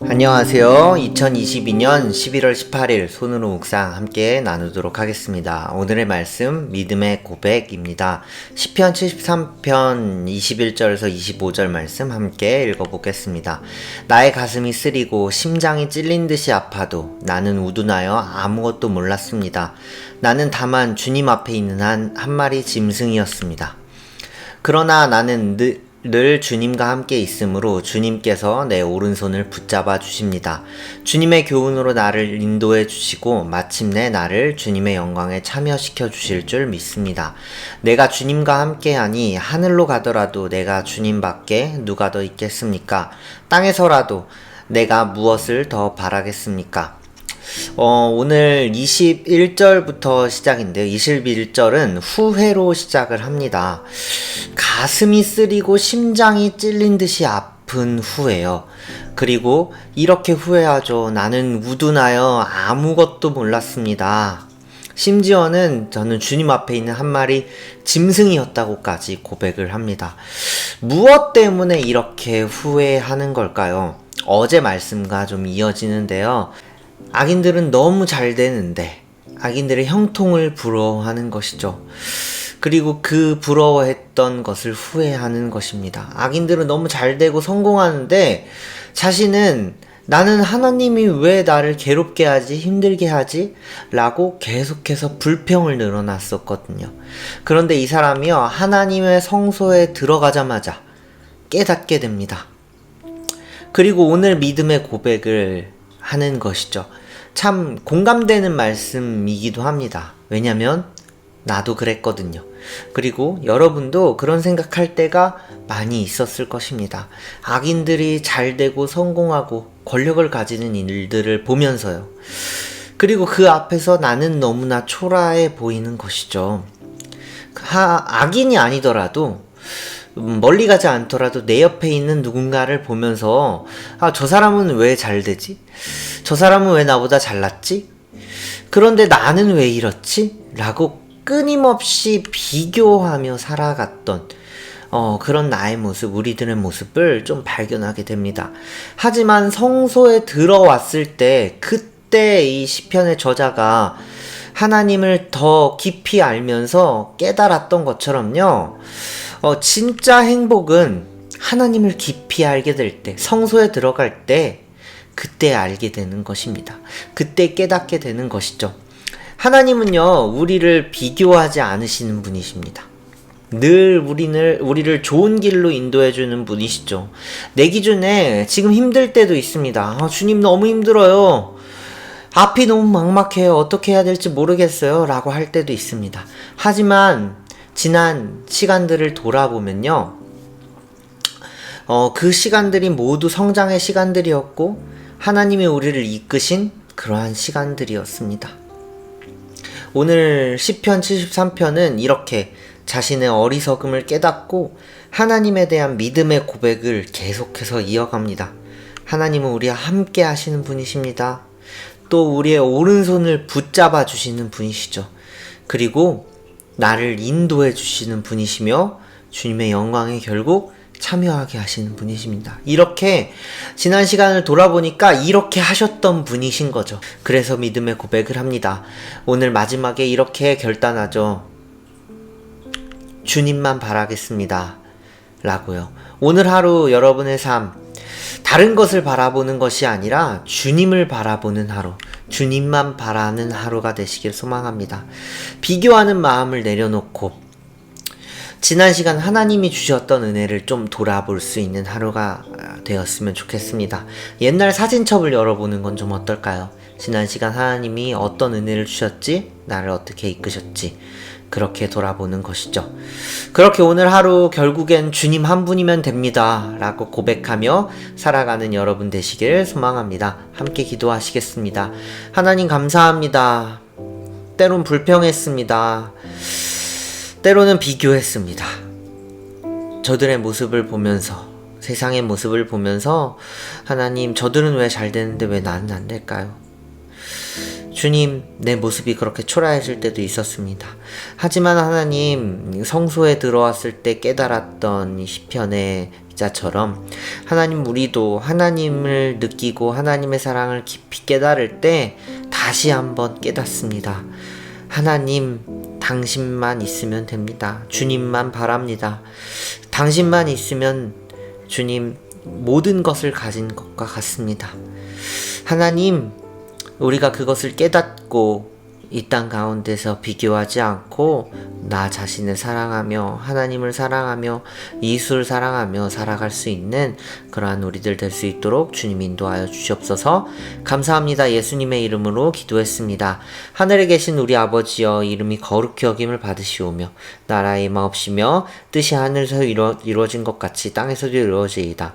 안녕하세요. 2022년 11월 18일 손으로 묵상 함께 나누도록 하겠습니다. 오늘의 말씀 믿음의 고백입니다. 10편 73편 21절에서 25절 말씀 함께 읽어보겠습니다. 나의 가슴이 쓰리고 심장이 찔린 듯이 아파도 나는 우둔하여 아무것도 몰랐습니다. 나는 다만 주님 앞에 있는 한, 한 마리 짐승이었습니다. 그러나 나는 늘, 늘 주님과 함께 있으므로 주님께서 내 오른손을 붙잡아 주십니다. 주님의 교훈으로 나를 인도해 주시고 마침내 나를 주님의 영광에 참여시켜 주실 줄 믿습니다. 내가 주님과 함께하니 하늘로 가더라도 내가 주님밖에 누가 더 있겠습니까? 땅에서라도 내가 무엇을 더 바라겠습니까? 어, 오늘 21절부터 시작인데요. 21절은 후회로 시작을 합니다. 가슴이 쓰리고 심장이 찔린 듯이 아픈 후회요. 그리고 이렇게 후회하죠. 나는 우둔하여 아무것도 몰랐습니다. 심지어는 저는 주님 앞에 있는 한 마리 짐승이었다고까지 고백을 합니다. 무엇 때문에 이렇게 후회하는 걸까요? 어제 말씀과 좀 이어지는데요. 악인들은 너무 잘 되는데 악인들의 형통을 부러워하는 것이죠. 그리고 그 부러워했던 것을 후회하는 것입니다. 악인들은 너무 잘 되고 성공하는데 자신은 나는 하나님이 왜 나를 괴롭게 하지, 힘들게 하지? 라고 계속해서 불평을 늘어놨었거든요. 그런데 이 사람이요, 하나님의 성소에 들어가자마자 깨닫게 됩니다. 그리고 오늘 믿음의 고백을 하는 것이죠. 참 공감되는 말씀이기도 합니다. 왜냐면 나도 그랬거든요. 그리고 여러분도 그런 생각할 때가 많이 있었을 것입니다. 악인들이 잘 되고 성공하고 권력을 가지는 일들을 보면서요. 그리고 그 앞에서 나는 너무나 초라해 보이는 것이죠. 하, 악인이 아니더라도 음, 멀리 가지 않더라도 내 옆에 있는 누군가를 보면서 아, 저 사람은 왜 잘 되지? 저 사람은 왜 나보다 잘났지? 그런데 나는 왜 이렇지? 라고 끊임없이 비교하며 살아갔던 어, 그런 나의 모습, 우리들의 모습을 좀 발견하게 됩니다. 하지만 성소에 들어왔을 때, 그때 이 시편의 저자가 하나님을 더 깊이 알면서 깨달았던 것처럼요, 어, 진짜 행복은 하나님을 깊이 알게 될 때, 성소에 들어갈 때, 그때 알게 되는 것입니다. 그때 깨닫게 되는 것이죠. 하나님은요, 우리를 비교하지 않으시는 분이십니다. 늘 우리를, 우리를 좋은 길로 인도해주는 분이시죠. 내 기준에 지금 힘들 때도 있습니다. 아, 주님 너무 힘들어요. 앞이 너무 막막해요. 어떻게 해야 될지 모르겠어요. 라고 할 때도 있습니다. 하지만 지난 시간들을 돌아보면요. 어, 그 시간들이 모두 성장의 시간들이었고, 하나님이 우리를 이끄신 그러한 시간들이었습니다. 오늘 10편 73편은 이렇게 자신의 어리석음을 깨닫고 하나님에 대한 믿음의 고백을 계속해서 이어갑니다. 하나님은 우리와 함께 하시는 분이십니다. 또 우리의 오른손을 붙잡아 주시는 분이시죠. 그리고 나를 인도해 주시는 분이시며 주님의 영광에 결국 참여하게 하시는 분이십니다. 이렇게 지난 시간을 돌아보니까 이렇게 하셨던 분이신 거죠. 그래서 믿음의 고백을 합니다. 오늘 마지막에 이렇게 결단하죠. 주님만 바라겠습니다. 라고요. 오늘 하루 여러분의 삶, 다른 것을 바라보는 것이 아니라 주님을 바라보는 하루, 주님만 바라는 하루가 되시길 소망합니다. 비교하는 마음을 내려놓고 지난 시간 하나님이 주셨던 은혜를 좀 돌아볼 수 있는 하루가 되었으면 좋겠습니다. 옛날 사진첩을 열어보는 건 좀 어떨까요? 지난 시간 하나님이 어떤 은혜를 주셨지? 나를 어떻게 이끄셨지? 그렇게 돌아보는 것이죠. 그렇게 오늘 하루 결국엔 주님 한 분이면 됩니다. 라고 고백하며 살아가는 여러분 되시길 소망합니다. 함께 기도하시겠습니다. 하나님 감사합니다. 때론 불평했습니다. 때로는 비교했습니다. 저들의 모습을 보면서, 세상의 모습을 보면서, 하나님, 저들은 왜 잘 되는데 왜 나는 안 될까요? 주님, 내 모습이 그렇게 초라해질 때도 있었습니다. 하지만 하나님, 성소에 들어왔을 때 깨달았던 이 시편의 자처럼 하나님 우리도 하나님을 느끼고 하나님의 사랑을 깊이 깨달을 때 다시 한번 깨닫습니다. 하나님, 당신만 있으면 됩니다. 주님만 바랍니다. 당신만 있으면 주님 모든 것을 가진 것과 같습니다. 하나님, 우리가 그것을 깨닫고 이 땅 가운데서 비교하지 않고 나 자신을 사랑하며 하나님을 사랑하며 이수를 사랑하며 살아갈 수 있는 그러한 우리들 될 수 있도록 주님 인도하여 주시옵소서. 감사합니다. 예수님의 이름으로 기도했습니다. 하늘에 계신 우리 아버지여 이름이 거룩히 여김을 받으시오며 나라의 임하옵시며 뜻이 하늘에서 이루어, 이루어진 것 같이 땅에서도 이루어지이다